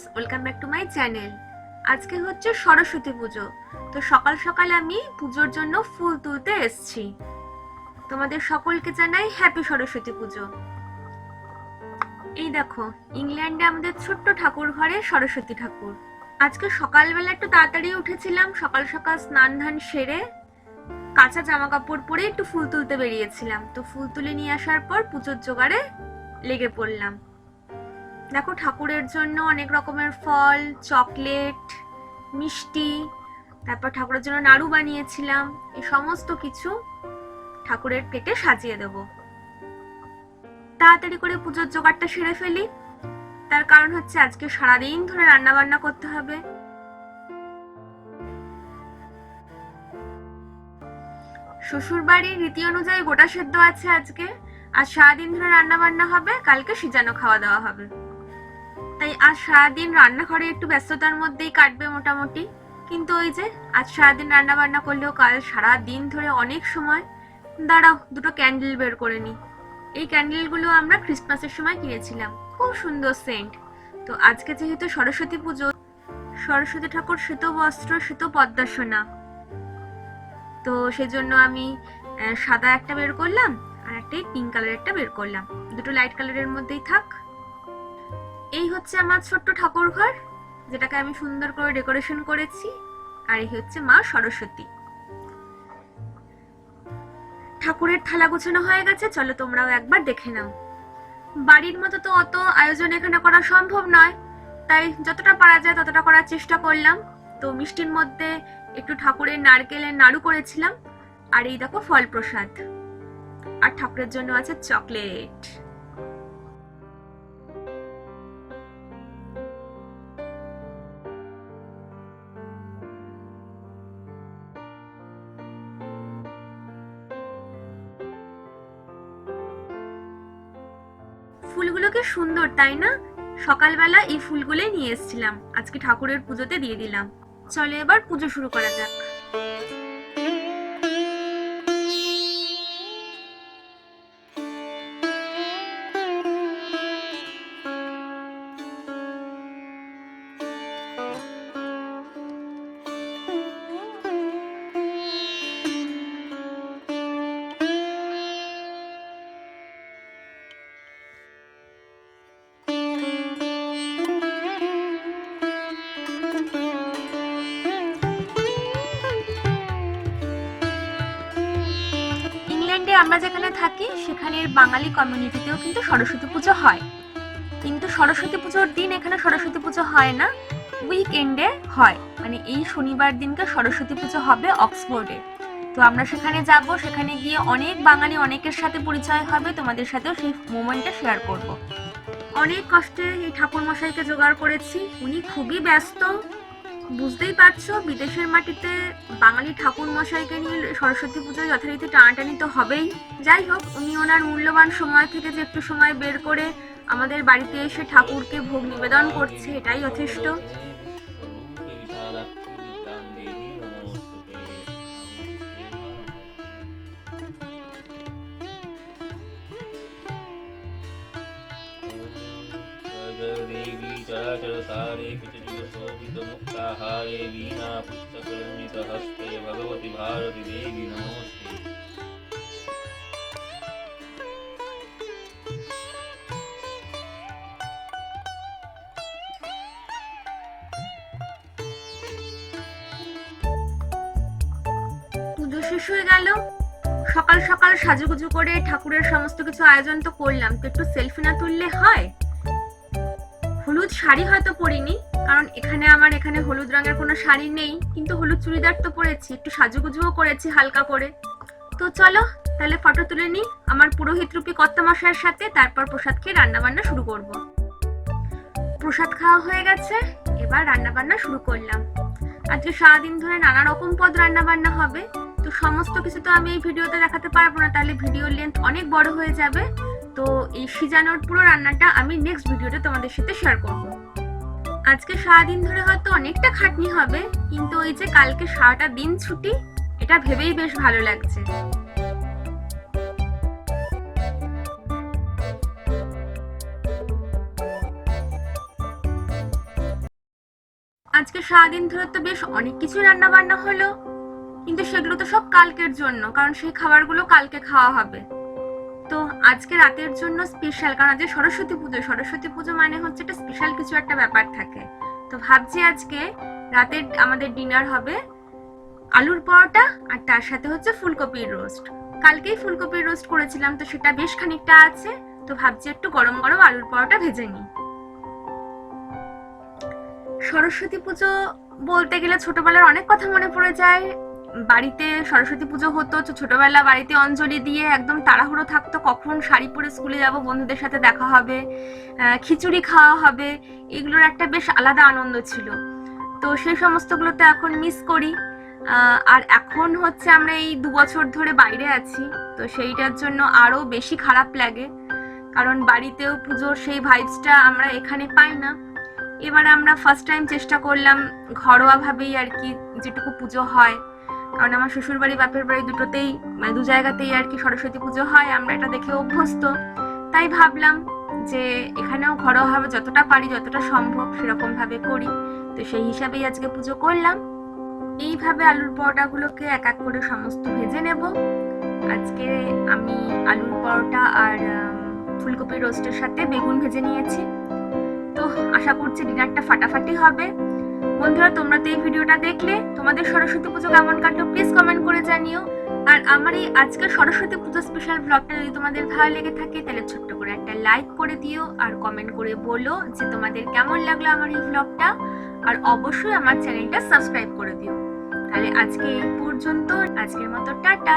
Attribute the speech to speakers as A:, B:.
A: Friends welcome back to my channel আজকে হচ্ছে সরস্বতী পুজো। তো সকাল সকাল আমি পুজোর জন্য ফুল তুলতে এসেছি। তোমাদের সকলকে জানাই হ্যাপি সরস্বতী পুজো। এই দেখো, ইংল্যান্ডে আমাদের ছোট্ট ঠাকুর ঘরে সরস্বতী ঠাকুর। আজকে সকালবেলা একটু তাড়াতাড়ি উঠেছিলাম, সকাল সকাল স্নান ধান সেরে কাঁচা জামা কাপড় পরে একটু ফুল তুলতে বেরিয়েছিলাম। তো ফুল তুলে নিয়ে আসার পর পুজোর জোগাড়ে লেগে পড়লাম। দেখো ঠাকুরের জন্য অনেক রকমের ফল, চকলেট, মিষ্টি, তারপর ঠাকুরের জন্য নাড়ু বানিয়েছিলাম এই সমস্ত কিছু ঠাকুরের পেটে সাজিয়ে দেব। তাড়াতাড়ি করে পুজোর জোগাড়টা সেরে ফেলি। তার কারণ হচ্ছে আজকে সারাদিন ধরে রান্না বান্না করতে হবে। শ্বশুর বাড়ির রীতি অনুযায়ী গোটা সেদ্ধ আছে আজকে। আর সারাদিন ধরে রান্না বান্না হবে, কালকে সিজানো খাওয়া দাওয়া হবে। তাই আজ সারাদিন রান্নাঘরে একটু ব্যস্ততার মধ্যেই কাটবে মোটামুটি। কিন্তু ওই যে, আজ সারাদিন রান্না বান্না করলেও কাল সারা দিন ধরে অনেক সময়। দাঁড়াও, দুটো ক্যান্ডেল বের করে নি। এই ক্যান্ডেলগুলো আমরা ক্রিসমাসের সময় কিনেছিলাম। খুব সুন্দর সেন্ট তো আজকে যেহেতু সরস্বতী পুজো, সরস্বতী ঠাকুর শ্বেত বস্ত্র, শ্বেত পদ্মাসনা তো সেজন্য আমি সাদা একটা বের করলাম আর একটা পিঙ্ক কালারের একটা বের করলাম। দুটো লাইট কালারের মধ্যেই থাক। এই হচ্ছে আমার ছোট্ট ঠাকুর ঘর যেটাকে আমি সুন্দর করে ডেকোরেশন করেছি, আর এই হচ্ছে মা সরস্বতী। ঠাকুরের থালা গোছানো হয়ে গেছে, চলো তোমরাও একবার দেখে নাও। বাড়ির মতো তো অত আয়োজন এখানে করা সম্ভব নয়, তাই যতটা পারা যায় ততটা করার চেষ্টা করলাম। তো মিষ্টির মধ্যে একটু ঠাকুরের নারকেলের নাড়ু করেছিলাম, আর এই দেখো ফল প্রসাদ। আর ঠাকুরের জন্য আছে চকলেট। ফুলগুলো কি সুন্দর, তাই না? সকালবেলা এই ফুলগুলোই নিয়ে এসেছিলাম। আজকে ঠাকুরের পুজোতে দিয়ে দিলাম। চলে এবার পুজো শুরু করা যাক। আমরা যেখানে থাকি, সেখানের বাঙালি কমিউনিটিতেও কিন্তু সরস্বতী পুজো হয়। কিন্তু সরস্বতী পুজোর দিন এখানে সরস্বতী পুজো হয় না উইকেন্ডে হয়। মানে এই শনিবার দিনকে সরস্বতী পুজো হবে অক্সফোর্ডে। তো আমরা সেখানে যাব, সেখানে গিয়ে অনেক বাঙালি অনেকের সাথে পরিচয় হবে, তোমাদের সাথেও সেই মোমেন্টটা শেয়ার করব। অনেক কষ্টে এই ঠাকুর মশাইকে জোগাড় করেছি, উনি খুবই ব্যস্ত বুঝতেই পারছ, বিদেশের মাটিতে বাঙালি ঠাকুর মশাইকে নিয়ে সরস্বতী পুজো যথারীতি টানাটানি তো হবেই। যাই হোক, উনি ওনার মূল্যবান সময় থেকে যে একটু সময় বের করে আমাদের বাড়িতে এসে ঠাকুরকে ভোগ নিবেদন করছে, এটাই যথেষ্ট।
B: देवी चराचरसारे किचजुगशोभितमुक्ताहारे वीणा पुस्तकनितहस्ते भगवति भारती देवी नमोऽस्ते
A: পুজো শেষ হয়ে গেল সকাল সকাল সাজুগুজু করে ঠাকুরের সমস্ত কিছু আয়োজন তো করলাম তো একটু সেলফি না তুললে হয় হলুদ শাড়ি হয়তো পরিনি, কারণ এখানে আমার এখানে হলুদ রঙের কোনো শাড়ি নেই, কিন্তু হলুদ চুড়িদার তো পরেছি, একটু সাজুগুজুও করেছি হালকা করে। তো চলো, তাহলে ফটো তুলে নিই, আমার পুরোহিত রূপী কর্তামশাইয়ের সাথে, তারপর প্রসাদ খেয়ে রান্না বান্না শুরু করব। প্রসাদ খাওয়া হয়ে গেছে, এবার রান্না বান্না শুরু করলাম। আজকে সারাদিন ধরে নানা রকম পদ রান্না বান্না হবে, তো সমস্ত কিছু তো আমি এই ভিডিওতে দেখাতে পারব না, তাহলে ভিডিওর লেন্থ অনেক বড় হয়ে যাবে। তো এই সিজানোর পুরো রান্নাটা আমি নেক্সট ভিডিওতে তোমাদের সাথে শেয়ার করব। আজকে সারাদিন ধরে হয়তো অনেকটা খাটনি হবে, কিন্তু ওই যে কালকে সারাটা দিন ছুটি, এটা ভেবেই বেশ ভালো লাগছে। আজকে সারাদিন ধরে তো বেশ অনেক কিছু রান্না বান্না হলো, কিন্তু সেগুলো তো সব কালকের জন্য, কারণ সেই খাবারগুলো কালকে খাওয়া হবে। তো আজকে রাতের জন্য স্পেশাল কারণ আজকে সরস্বতী পুজো। সরস্বতী পুজো মানে হচ্ছে একটা স্পেশাল কিছু একটা ব্যাপার থাকে। তো ভাবছি আজকে রাতের আমাদের ডিনার হবে আলুর পরোটা আর তার সাথে হচ্ছে ফুলকপির রোস্ট কালকেই ফুলকপির রোস্ট করেছিলাম, তো সেটা বেশ খানিকটা আছে। তো ভাবছি একটু গরম গরম আলুর পরোটা ভেজে নিই। সরস্বতী পুজো বলতে গেলে ছোটবেলার অনেক কথা মনে পড়ে যায়। বাড়িতে সরস্বতী পুজো হতো, তো ছোটবেলা বাড়িতে অঞ্জলি দিয়ে একদম তাড়াহুড়ো থাকতো, কখন শাড়ি পরে স্কুলে যাব, বন্ধুদের সাথে দেখা হবে খিচুড়ি খাওয়া হবে, এগুলোর একটা বেশ আলাদা আনন্দ ছিল। তো সেই সমস্তগুলোতে এখন মিস করি। আর এখন হচ্ছে আমরা এই দু বছর ধরে বাইরে আছি, তো সেইটার জন্য আরও বেশি খারাপ লাগে। কারণ বাড়িতেও পুজোর সেই ভাইবসটা আমরা এখানে পাই না। এবার আমরা ফার্স্ট টাইম চেষ্টা করলাম ঘরোয়াভাবেই আর কি যেটুকু পুজো হয়। কারণ আমার শ্বশুর বাড়ি বাপের বাড়ি দুটোতেই মানে দু জায়গাতেই আর কি সরস্বতী পুজো হয় আমরা এটা দেখে অভ্যস্ত। তাই ভাবলাম যে এখানেও ঘরোয়াভাবে যতটা পারি যতটা সম্ভব সেরকম ভাবে করি। তো সেই হিসাবেই আজকে পুজো করলাম। এইভাবে আলুর পরোটাগুলোকে এক এক করে সমস্ত ভেজে নেব। আজকে আমি আলুর পরোটা আর উম, ফুলকপির রোস্টের সাথে বেগুন ভেজে নিয়েছি। তো আশা করছি ডিনারটা ফাটাফাটি হবে। বন্ধুরা, তোমরা তো এই ভিডিওটা দেখলে, তোমাদের সরস্বতী পুজো কেমন কাটলো প্লিজ কমেন্ট করে জানিও। আর আমার এই আজকের সরস্বতী পুজো স্পেশাল ব্লগটা যদি তোমাদের ভালো লেগে থাকে, তাহলে ছোট্ট করে একটা লাইক করে দিও আর কমেন্ট করে বলো যে তোমাদের কেমন লাগল আমার এই ব্লগটা আর অবশ্যই আমার চ্যানেলটা সাবস্ক্রাইব করে দিও। তাহলে আজকে এই পর্যন্ত, আজকের মতো টাটা।